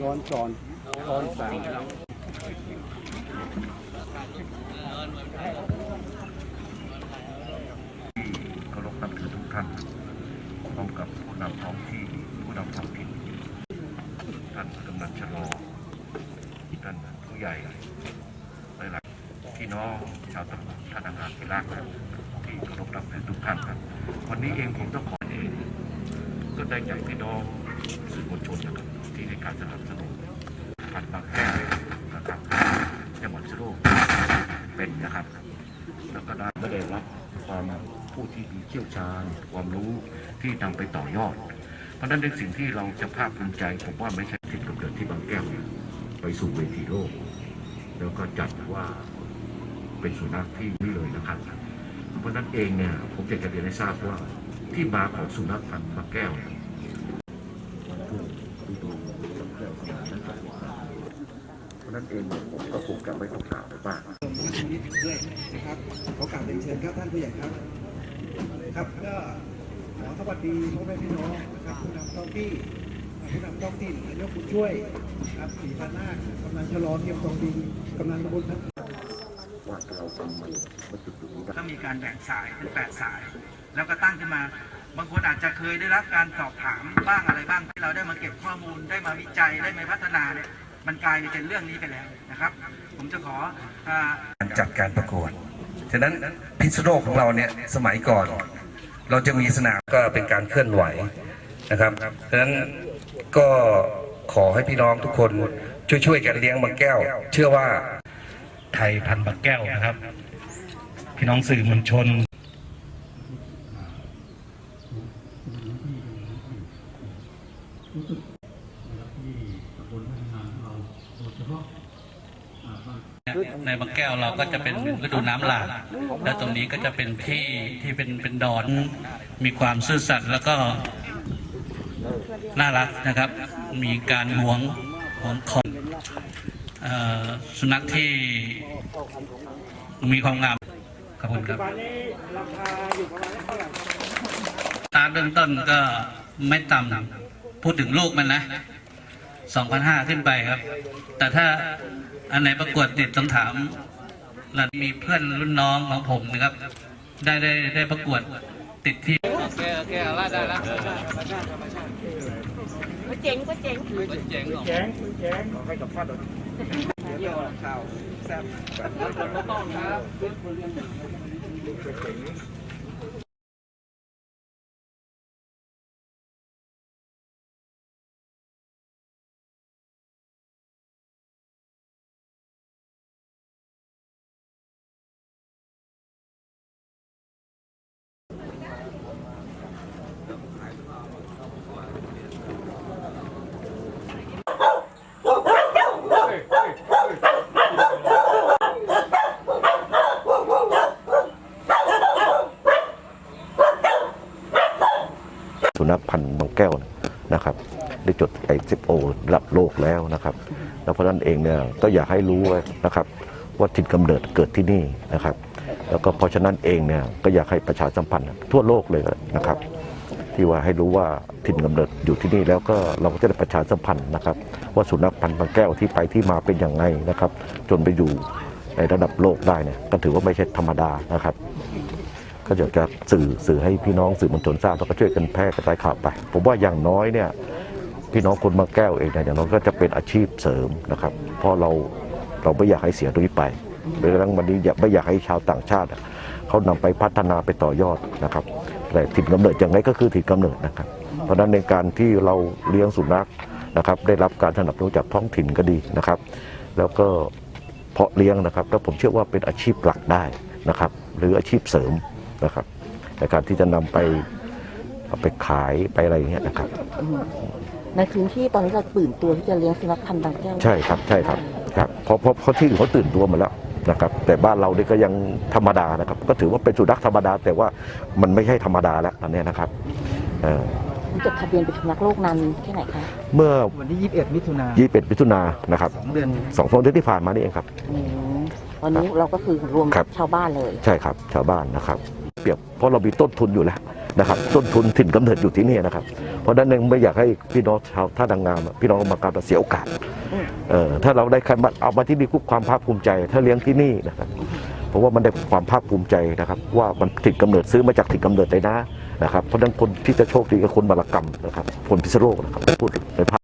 ซ้อนซ้อนสามเคารพนับถือทุกท่านพร้อมกับผู้นำท้องที่ผู้นำท้องถิ่นท่านกำนันชะลอท่านผู้ใหญ่หลายๆพี่น้องชาวตำบลท่านังงานพิรักครับที่เคารพนับถือทุกท่านครับ วันนี้เองผมต้องขอเองก็ได้จากพี่น้อง สื่อมวลชนนะครับที่ให้การสนับสนุนพันบางแก้วนะครับจังหวัดสุโขทัยเป็นนะครับ แล้วก็ได้ไม่ได้รับความผู้ที่มีเชี่ยวชาญ ความรู้ที่นำไปต่อยอด เพราะฉะนั้นในสิ่งที่เราจะภาคภูมิใจผมว่าไม่ใช่ถิ่นกำเนิดที่บางแก้วเนี่ยไปสู่เวทีโลก แล้วก็จัดว่าเป็นสุนัขที่นี่เลยนะครับ เพราะฉะนั้นเองเนี่ยผมอยากจะเรียนให้ทราบว่าที่มาของสุนัขพันธุ์บางแก้วเนี่ยเพราะฉะ นั้นเองผมก็คงจะไม่ต้องกล่าวไปบ้างชีวิด้วยนะครับขอกราบเรียนเชิญครับท่านผู้ใหญ่ครับ ครับก็ขอสวัสดีพ่อแม่พี่น้องนะครับผู้นำท้องที่ผู้นำท้องถิ่นนายกผู้ช่วยครับสีพันนาคกำนันชะลอเทียมทองดีกำนันตำบลทับว่าเราทำมันมาจุดนี้ก็มีการแบ่งสายเป็นแปดสาย แล้วก็ตั้งขึ้นมา บางคนอาจจะเคยได้รับการสอบถามบ้างอะไรบ้างที่เราได้มาเก็บข้อมูลได้มาวิจัยได้มาพัฒนาเนี่ย มันกลายเป็นเรื่องนี้ไปแล้วนะครับ ผมจะขออ่าการจัดการประกวดฉะนั้นพิษณุโลกของเราเนี่ยสมัยก่อน เราจะมีสนามก็เป็นการเคลื่อนไหวนะครับฉะนั้นก็ขอให้พี่น้องทุกคนช่วยๆกันเลี้ยงบางแก้ว เชื่อว่าไทยพันธุ์บักแก้วนะครับ พี่น้องสื่อมวลชน ในบางแก้วเราก็จะเป็นฤดูน้ำหลากและตรงนี้ก็จะเป็นที่ที่เป็นเป็นดอนมีความซื่อสัตย์แล้วก็น่ารักนะครับ มีการหวงหวงของสุนัขที่มีความงามขอบคุณครับตาเริ่มต้นก็ไม่ต่ำพูดถึงลูกมันนะ2,500ขึ้นไปครับ แต่ถ้า อันไหนประกวดติดต้องถามแล้วมีเพื่อนรุ่นน้องของผมนะครับ ได้ได้ได้ประกวดติดที่โอเคโอเคละได้ละก็เจ๋งก็เจ๋งแจ้งแจ้งเจ๋งขอให้กับท่านเยี่ยวข่าวแซ่บครับ สุนัขพันธุ์บางแก้วนะครับได้จดไอซิโอระดับโลกแล้วนะครับแล้วเพราะนั้นเองเนี่ยก็อยากให้รู้ไว้นะครับว่าถิ่นกำเนิดเกิดที่นี่นะครับ แล้วก็เพราะฉะนั้นเองเนี่ยก็อยากให้ประชาสัมพันธ์ทั่วโลกเลยนะครับ ที่ว่าให้รู้ว่าถิ่นกำเนิดอยู่ที่นี่แล้วก็เราก็จะได้ประชาสัมพันธ์นะครับ ว่าสุนัขพันธุ์บางแก้วที่ไปที่มาเป็นอย่างไงนะครับ จนไปอยู่ในระดับโลกได้เนี่ยก็ถือว่าไม่ใช่ธรรมดานะครับ ก็อยากจะสื่อสื่อให้พี่น้องสื่อมวลชนทราบแล้วก็ช่วยกันแพร่กระจายข่าวไป ผมว่าอย่างน้อยเนี่ยพี่น้องคนบางแก้วเองเนี่ยอย่างน้อยก็จะเป็นอาชีพเสริมนะครับ เพราะเราเราไม่อยากให้เสียตรงนี้ไปโดยกระทั่งวันนี้อยากไม่อยากให้ชาวต่างชาติ เขานำไปพัฒนาไปต่อยอดนะครับ แต่ถิ่นกำเนิดอย่างไรก็คือถิ่นกำเนิดนะครับ เพราะฉะนั้นในการที่เราเลี้ยงสุนัขนะครับ ได้รับการสนับสนุนจากท้องถิ่นก็ดีนะครับ แล้วก็เพาะเลี้ยงนะครับ แล้วผมเชื่อว่าเป็นอาชีพหลักได้นะครับ หรืออาชีพเสริม นะครับในการที่จะนำไปเอาไปขายไปอะไรอย่างเงี้ยนะครับ ในพื้นที่ตอนนี้เราตื่นตัวที่จะเลี้ยงสุนัขพันธุ์บางแก้วใช่ครับใช่ครับครับเพราะเพราะเพราะที่อื่นเขาตื่นตัวหมดแล้วนะครับ แต่บ้านเราเนี่ยก็ยังธรรมดานะครับ ก็ถือว่าเป็นสุนัขธรรมดา แต่ว่ามันไม่ใช่ธรรมดาแล้วตอนเนี้ยนะครับเอ่อจดทะเบียนเป็นสุนัขโลกนานแค่ไหนคะเมื่อวันที่ 21 มิถุนา21 มิถุนายนนะครับสองเดือนสองสองเดือนที่ผ่านมานี่เองครับอืมตอนนี้เราก็คือรวมครับชาวบ้านเลย ใช่ครับ ชาวบ้านนะครับ เปรียบ เพราะเรามีต้นทุนอยู่แล้วนะครับต้นทุนถิ่นกำเนิดอยู่ที่นี่นะครับ เพราะฉะนั้นเองไม่อยากให้พี่น้องชาวท่าดังงาม พี่น้องกรรมการเสียโอกาสเออถ้าเราได้ใครมาเอามาที่นี่คุกความภาคภูมิใจ ถ้าเลี้ยงที่นี่นะครับเพราะว่ามันได้ความภาคภูมิใจนะครับ ว่ามันถิ่นกำเนิดซื้อมาจากถิ่นกำเนิดเลยนะนะครับเพราะนั้นคนที่จะโชคดีกับคนบารกรรมนะครับคนพิษณุโลกนะครับพูดในภาพ